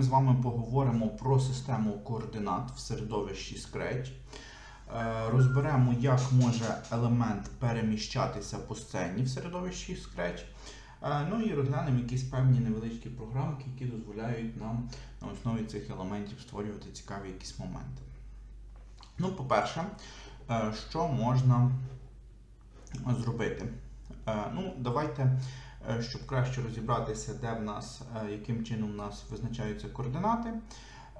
ми з вами поговоримо про систему координат в середовищі Scratch. Е, Розберемо, як може елемент переміщатися по сцені в середовищі Scratch. Е, Ну і розглянемо якісь певні невеличкі програмки, які дозволяють нам на основі цих елементів створювати цікаві якісь моменти. Ну, по-перше, е, що можна зробити? Ну, давайте, щоб краще розібратися, де в нас, е, яким чином у нас визначаються координати.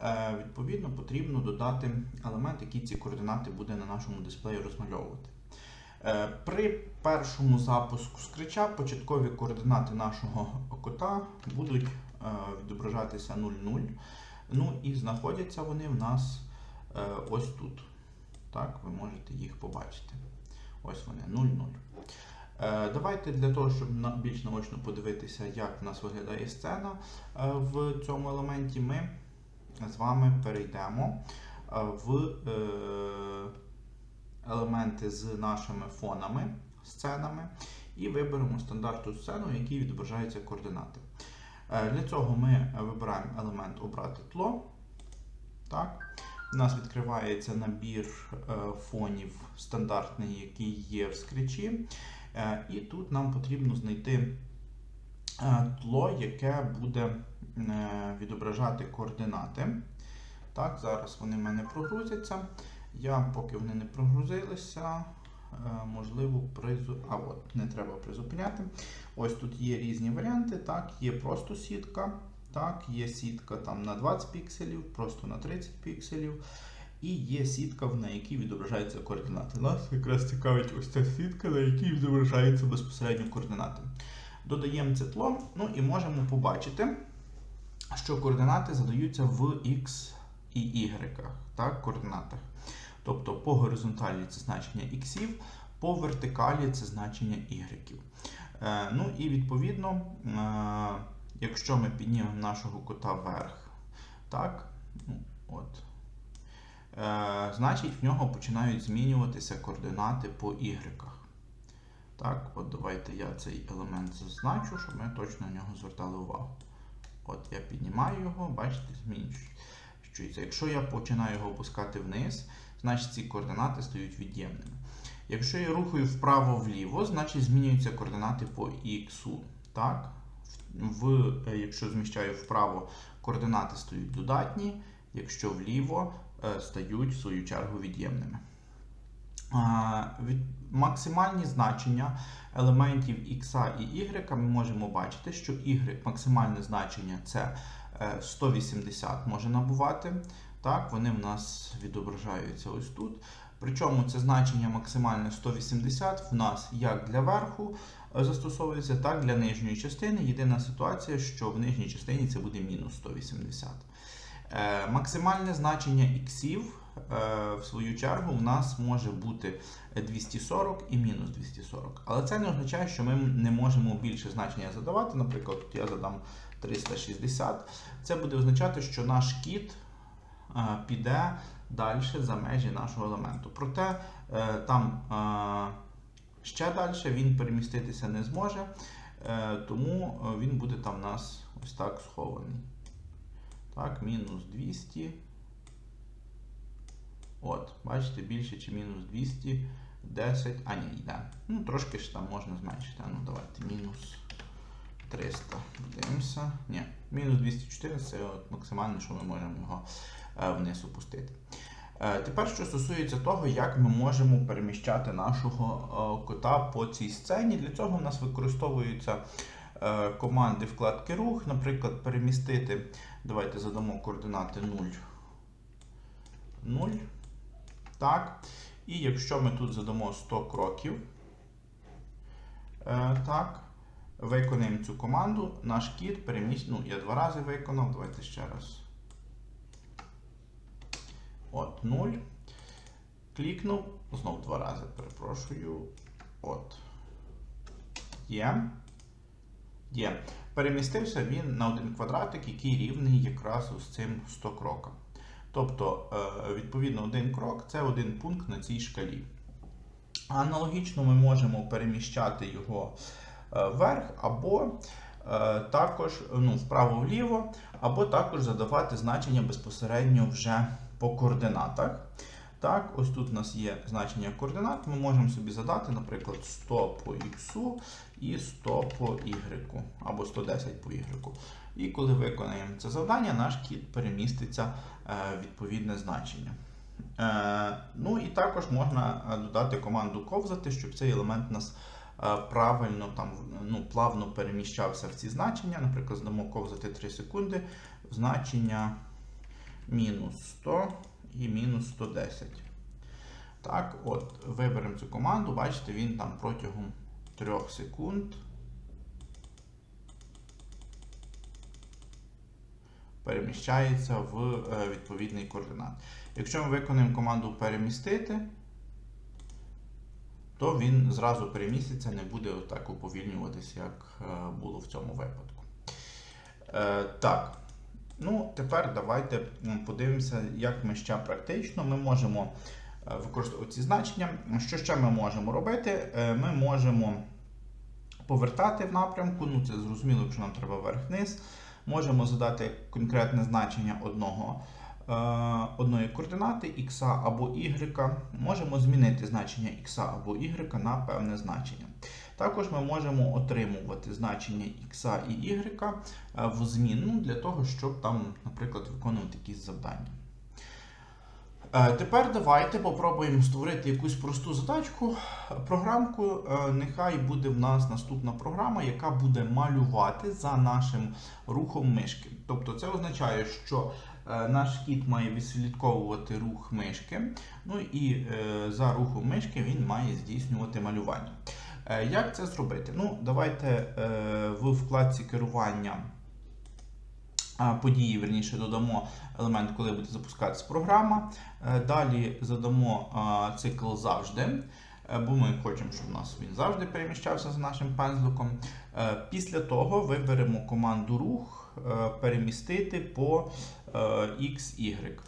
е, Відповідно, потрібно додати елемент, який ці координати буде на нашому дисплеї розмальовувати. Е, При першому запуску скрича початкові координати нашого кота будуть е, відображатися 0,0. Ну і знаходяться вони в нас е, ось тут. Так, ви можете їх побачити. Ось вони 0,0. Е, Давайте для того, щоб більш наочно подивитися, як в нас виглядає сцена е, в цьому елементі, ми з вами перейдемо е, в елементи з нашими фонами, сценами, і виберемо стандартну сцену, в якій відображаються координати. Для цього ми вибираємо елемент Обрати тло. Так. У нас відкривається набір фонів стандартний, який є в скрічі. Е, І тут нам потрібно знайти е, тло, яке буде е, відображати координати. Так, зараз вони в мене прогрузяться. Я, поки вони не прогрузилися, можливо, призу... А от, не треба призупиняти. Ось тут є різні варіанти. Так, є просто сітка. Так, є сітка там на 20 пікселів, просто на 30 пікселів. І є сітка, на якій відображаються координати. Нас якраз цікавить ось ця сітка, на якій відображаються безпосередньо координати. Додаємо це тло, ну і можемо побачити, що координати задаються в X і Y так, координатах. Тобто по горизонталі це значення X, по вертикалі це значення Y. Е, ну і відповідно, е, якщо ми піднімемо нашого кота вверх, так, ну, от, значить в нього починають змінюватися координати по Y. Так, от давайте я цей елемент зазначу, щоб ми точно на нього звертали увагу. От я піднімаю його, бачите, змінюється. Якщо я починаю його опускати вниз, значить ці координати стають від'ємними. Якщо я рухаю вправо-вліво, значить змінюються координати по X. Так? В, е, якщо зміщаю вправо, координати стають додатні, якщо вліво е, стають в свою чергу від'ємними. Максимальні значення елементів X і Y ми можемо бачити, що Y максимальне значення це е, 180 може набувати. Так, Вони в нас відображаються ось тут. Причому це значення максимальне 180 в нас як для верху е, застосовується, так і для нижньої частини. Єдина ситуація, що в нижній частині це буде мінус 180. Е, максимальне значення іксів, е, в свою чергу, у нас може бути 240 і мінус 240. Але це не означає, що ми не можемо більше значення задавати. Наприклад, я задам 360. Це буде означати, що наш кіт е, піде далі за межі нашого елементу. Проте там ще далі він переміститися не зможе, тому він буде там у нас ось так схований. Так, мінус 200. От, бачите, більше чи мінус 210. А, ні, йде. Ну, трошки ж там можна зменшити. Ну, давайте, мінус 300. Дивимося. Ні, мінус 214 це от максимально, що ми можемо його е, вниз опустити. Е, Тепер, що стосується того, як ми можемо переміщати нашого е, кота по цій сцені, для цього в нас використовуються команди вкладки рух, наприклад, перемістити. Давайте задамо координати 0. 0. Так. І якщо ми тут задамо 100 кроків, е, так, виконаємо цю команду, наш кіт перемість. Ну, я два рази виконав, давайте ще раз. От, 0. Клікнув, знов два рази, перепрошую. От. Є. Є. Перемістився він на один квадратик, який рівний якраз з цим 100 кроком. Тобто, е, відповідно, один крок це один пункт на цій шкалі. Аналогічно ми можемо переміщати його е, вверх, або Е, Також ну, вправо-вліво, або також задавати значення безпосередньо вже по координатах. Так, ось тут у нас є значення координат. Ми можемо собі задати, наприклад, 100 по х і 100 по y, або 110 по y. І коли виконаємо це завдання, наш кіт переміститься е, відповідне значення. Е, Ну і також можна е, додати команду ковзати, щоб цей елемент у нас правильно там ну, плавно переміщався в ці значення. Наприклад, здамо ковзати 3 секунди значення мінус 100 і мінус 110. Так, от, виберемо цю команду, бачите, він там протягом 3 секунд переміщається в е, відповідний координат. Якщо ми виконуємо команду перемістити, то він зразу переміститься, не буде так уповільнюватися, як е, було в цьому випадку. Е, так. Ну, тепер давайте подивимося, як ми ще практично ми можемо е, використовувати ці значення. Що ще ми можемо робити? Е, Ми можемо повертати в напрямку, ну це зрозуміло, якщо нам треба вверх-вниз. Можемо задати конкретне значення одного, одної координати x або y. Можемо змінити значення x або y на певне значення. Також ми можемо отримувати значення x і y е, в змінну для того, щоб там, наприклад, виконувати якісь завдання. Е, Тепер давайте попробуємо створити якусь просту задачку, програмку. Е, Нехай буде в нас наступна програма, яка буде малювати за нашим рухом мишки. Тобто це означає, що е, наш кіт має відслідковувати рух мишки, ну і е, за рухом мишки він має здійснювати малювання. Е, Як це зробити? Ну, давайте е, в вкладці керування події, верніше, додамо елемент, коли буде запускатися програма. Е, Далі задамо цикл завжди, е, бо ми хочемо, щоб у нас він завжди переміщався за нашим пензликом. Е, Після того виберемо команду рух е, перемістити по е, X, Y.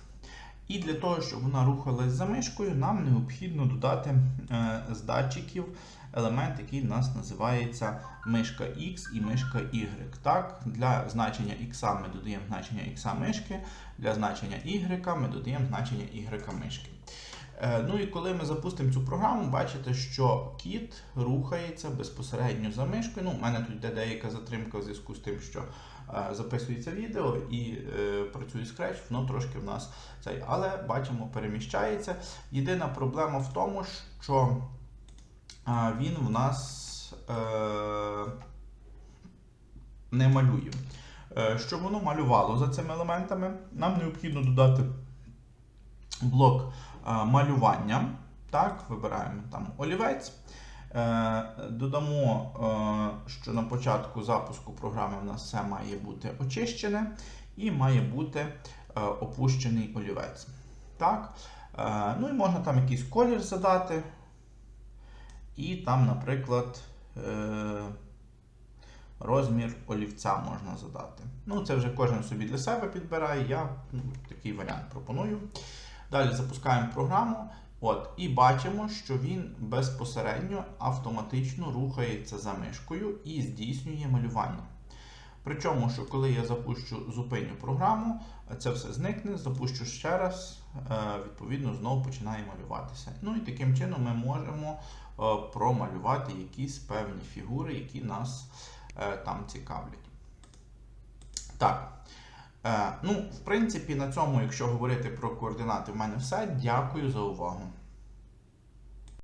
І для того, щоб вона рухалась за мишкою, нам необхідно додати е, з датчиків елемент, який у нас називається мишка X і мишка Y. Так, Для значення X ми додаємо значення X мишки, для значення Y ми додаємо значення Y мишки. Е, Ну і коли ми запустимо цю програму, бачите, що кіт рухається безпосередньо за мишкою. Ну, У мене тут йде деяка затримка в зв'язку з тим, що е, записується відео і е, працює Scratch, воно трошки в нас цей, але бачимо, переміщається. Єдина проблема в тому, що він в нас не малює. Щоб воно малювало за цими елементами, нам необхідно додати блок е, малювання. Так, вибираємо там олівець. Е, Додамо, е, що на початку запуску програми в нас все має бути очищене і має бути опущений олівець. Так. Ну і можна там якийсь колір задати. І там, наприклад, розмір олівця можна задати. Ну, це вже кожен собі для себе підбирає. Я ну, такий варіант пропоную. Далі запускаємо програму. От, І бачимо, що він безпосередньо автоматично рухається за мишкою і здійснює малювання. Причому, що коли я запущу зупиню програму, це все зникне, запущу ще раз, е, відповідно, знову починає малюватися. Ну і таким чином ми можемо е, промалювати якісь певні фігури, які нас е, там цікавлять. Так. Е, Ну, в принципі, на цьому, якщо говорити про координати, в мене все. Дякую за увагу.